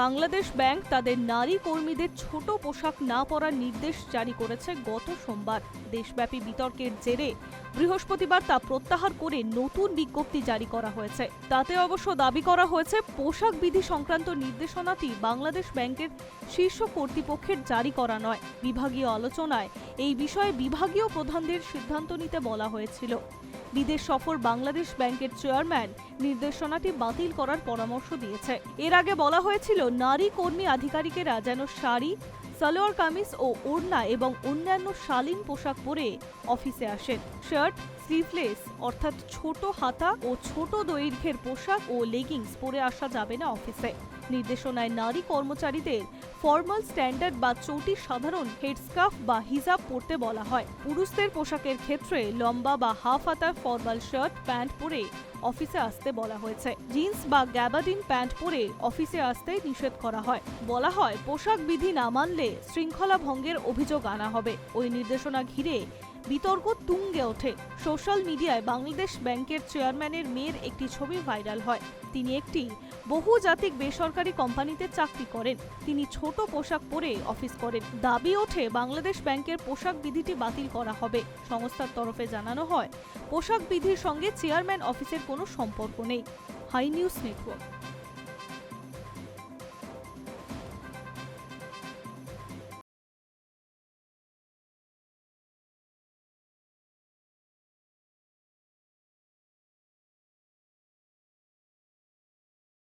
Bangladesh bank তাদের নারী কর্মীদের ছোট পোশাক না পরার নির্দেশ জারি করেছে গত সোমবার। দেশব্যাপী বিতর্কের জেরে বৃহস্পতিবার তা প্রত্যাহার করে নতুন বিজ্ঞপ্তি জারি করা হয়েছে। তাতে অবশ্য দাবি করা হয়েছে, পোশাক বিধি সংক্রান্ত নির্দেশনাটি বাংলাদেশ ব্যাংকের শীর্ষ কর্তৃপক্ষের জারি করা নয়। বিভাগীয় আলোচনায় এই বিষয়ে বিভাগীয় প্রধানদের সিদ্ধান্ত নিতে বলা হয়েছিল। বিদেশ সফর বাংলাদেশ ব্যাংকের চেয়ারম্যান নির্দেশনাটি বাতিল করার পরামর্শ দিয়েছে। এর আগে বলা হয়েছিল, নারী কর্মী আধিকারিকেরা যেন শাড়ি, সালোয়ার কামিজ ও ওড়না এবং অন্যান্য শালীন পোশাক পরে অফিসে আসেন। শার্ট, স্লিভলেস অর্থাৎ ছোট হাতা ও ছোট দৈর্ঘ্যের পোশাক ও লেগিংস পরে আসা যাবে না অফিসে। নির্দেশনায় নারী কর্মচারীদের ফর্মাল স্ট্যান্ডার্ড বা চটি সাধারণ হেডস্কার্ফ বা হিজাব পরতে বলা হয়। পুরুষদের পোশাকের ক্ষেত্রে লম্বা বা হাফ হাতার ফর্মাল শার্ট, প্যান্ট পরে অফিসে আসতে বলা হয়েছে। জিন্স বা গ্যাবাডিন প্যান্ট পরে অফিসে আসতে নিষেধ করা হয়। বলা হয়, পোশাক বিধি না মানলে শৃঙ্খলা ভঙ্গের অভিযোগ আনা হবে। ওই নির্দেশনা ঘিরে বিতর্ক তুঙ্গে ওঠে। সোশ্যাল মিডিয়ায় বাংলাদেশ ব্যাংকের চেয়ারম্যানের মেয়ের একটি ছবি ভাইরাল হয়। তিনি একটি বহুজাতিক বেসরকারি কোম্পানিতে চাকরি করেন। তিনি ছোট পোশাক পরে অফিস করেন। দাবি ওঠে, বাংলাদেশ ব্যাংকের পোশাক বিধিটি বাতিল করা হবে। সংস্থার তরফে জানানো হয়, পোশাক বিধির সঙ্গে চেয়ারম্যান অফিসের কোনো সম্পর্ক নেই। Hi news network.